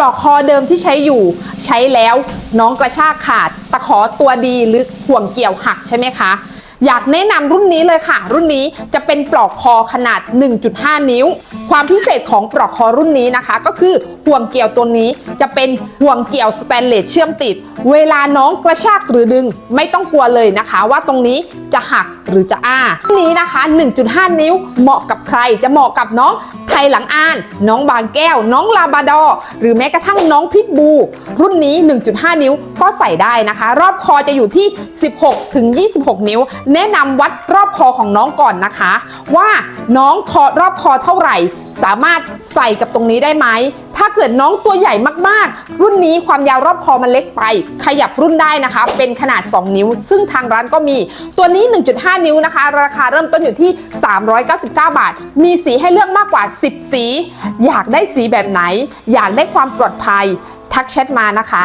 ลอกคอเดิมที่ใช้อยู่ ใช้แล้วน้องกระชากขาด ตะขอตัวดีหรือห่วงเกี่ยวหักใช่ไหมคะ อยากแนะนำรุ่นนี้เลยค่ะ รุ่นนี้จะเป็นปลอกคอขนาด 1.5 นิ้ว ความพิเศษของปลอกคอรุ่นนี้นะคะ ก็คือห่วงเกี่ยวตัวนี้จะเป็นห่วงเกี่ยวสแตนเลสเชื่อมติด เวลาน้องกระชากหรือดึง ไม่ต้องกลัวเลยนะคะ ว่าตรงนี้จะหักหรือจะอ้ารุ่นนี้นะคะ 1.5 นิ้วเหมาะกับใครจะเหมาะกับน้องไทหลังอ่าน น้องบางแก้ว น้องลาบาดอ หรือแม้กระทั่งน้องพิทบู รุ่นนี้ 1.5 นิ้วก็ใส่ได้นะคะ รอบคอจะอยู่ที่ 16 ถึง 26 นิ้ว แนะนำวัดรอบคอของน้องก่อนนะคะ ว่าน้องคอรอบคอเท่าไหร่ สามารถใส่กับตรงนี้ได้ไหม ถ้าเกิดน้องตัวใหญ่มากๆ รุ่นนี้ความยาวรอบคอมันเล็กไป ขยับรุ่นได้นะคะ เป็นขนาด 2 นิ้ว ซึ่งทางร้านก็มี ตัวนี้ 1.5 นิ้วนะคะ ราคาเริ่มต้นอยู่ที่ 399 บาท มีสีให้เลือกมากกว่า 10 สี อยากได้สีแบบไหน อยากได้ความปลอดภัย ทักแชทมานะคะ